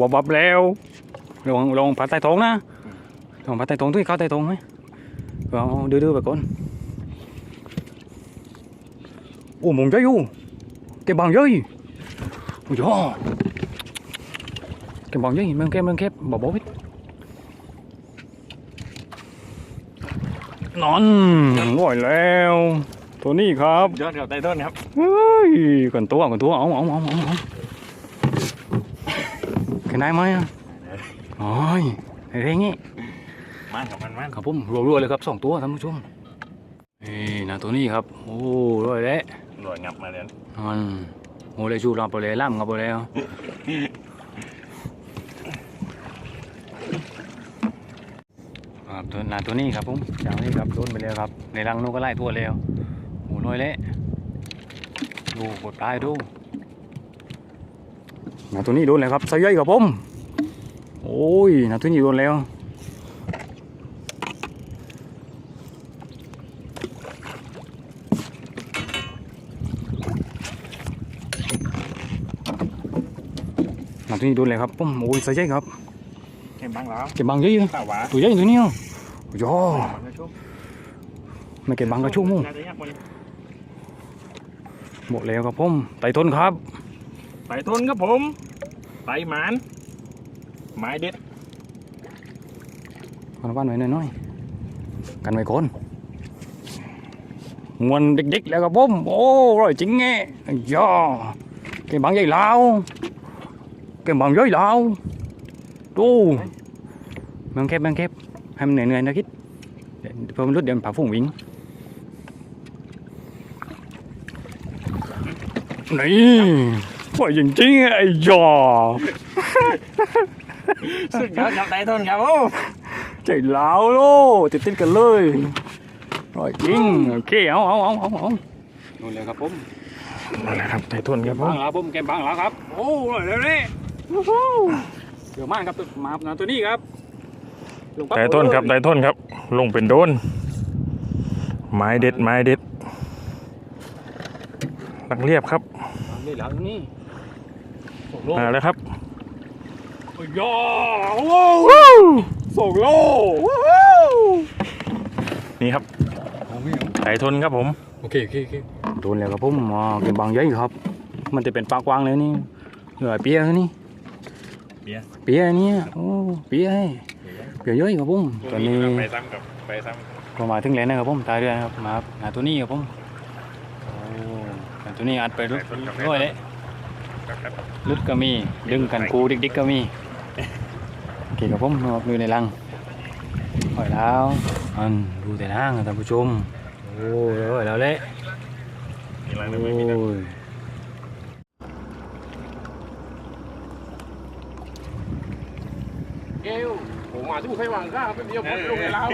วับวับแล้วลองลองผัดไต่ทงนะลองผัดไต่ทงตุ้ยเข้าไต่ทงไหมเอาดื้อๆไปก่อนโอ้มงใจอยู่เก็บบางเยอะโอ้ยเก็บบางเยอะเมืองแคบเมืองแคบบ่บ่พิษนอนร่อยแล้วตัวนี้ครับยอดกับไตต้นครับเฮ้ยก่อนตัวก่อนตัวเอาเอาเอาเอาเอา ขึ้นได้ไหมอะโอ้ยอะไรเงี้ยมันกับมันมันครับผมรัวๆเลยครับสองตัวท่านผู้ชมนี่นะตัวนี้ครับ โอ้ร้อยแล้วหน่วยงับมาเลยมันโอ้เลยชูเราไปเลยล่ำกับไปแล้วครับตัวนาตัวนี้ครับผมอย่างนี้ครับโดนไปแล้วครับ ในรังนกก็ไล่ทั่วแล้วโอ้ร้อยแล้วดูกดปลายดู นาตัวนี้โดนแล้วครับใส่ย่อยครับผมโอ้ยนาตัวนี้โดนแล้วนาตัวนี้โดนเลยครับผมโอ้ยใส่ย่อยครับเข็มบังแล้วเก็บบางเยอะข้าวหวานตัวใหญ่ตัวนี้อะโย่มันจะชุ่มไม่เก็บบางกระชุ่มน่าจะยากกว่านี้หมดแล้วครับผมไต่ต้นครับ ไตต้นครับผมไตหมานไม้เด็ดกันบ้านหน่อยน้อยๆกันไว้ก่อนมวนเด็กๆแล้วครับผมโอ้ร่อยจริงแง่ย่อเก็บบางใหญ่ลาวเก็บบางย่อยลาวดูเมืองแคบเมืองแคบให้มันเหนื่อยๆนะคิดเพิ่มนรุดเดี๋ยวมันผ่าฝุ่งวิ่งนี่ ว่าจริงๆไอ้ย่อสุดยอดกับไตต้นครับผมใจลาวโลติดติดๆกันเลยอร่อยจริงโอเคเอาเอาเอาเอาเอานู่นเลยครับผมนั่นแหละครับไตต้นครับผบามงแล้วผมแกมบางแล้วครับ โอ้เร็วนี่เดี๋ยวมากครับมาหนาตัวนี้ครับลงปั๊ไตต้นครับไตต้นครับ ลงเป็นโดน ไม้เด็ดไม้เด็ดตักเรียบครับนี่หลังนี่ส่ง โลมาแล้วครับย่อโอ้ส่งโลนี่ครับไตต้นครับผม โอเคโอเคโอเคโดนแล้วครับผมอ๋อเก็บบางใหญ่ครับ มันจะเป็นปลากวางเลยนี่เหลือเปียกนี่เปี๊ยะเปียเนี่ยโอ้เปียให้เปียเยอะครับผมตอนนี้ไปซ้ำกับไปซ้ก็มาถึงแล้วนะครับผมตายเรือนะครับมาหาตัวนี้ครับผมโอ้หาตัวนี้อัดไปรุดด้วยเลยำครับรุดก็มี ดึงกันคูดิกดิกก็มีโอเคครับผมมาดูในรังปล่อยแล้วอันดูแต่ทางนะท่านผู้ชมโอ้ยแล้วเละมีอะไรโอ้ไม่มีนะยเกลผมมาที่ใครวางข้าเป็นเดียวผมลงในเรา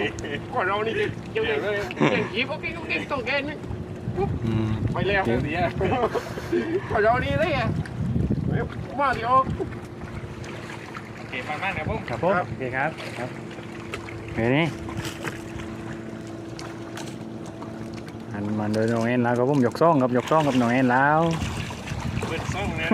ก่อนเรานี่เกี่ยวเลยเก่งขีบก็เก่งก็เก่งต้องเกณฑ์อืมไปแล้วเสียก่อนเรานี่เลยอะ มาเดี๋ยวเก็บมากๆครับผมครับผมโอเคครับครับเฮ้ยนี่อันมันโดยน้องเอ็นแล้วครับผมยกซ่องครับยกซ่องกับน้องเอ็นแล้ว เปิดซ่องนะ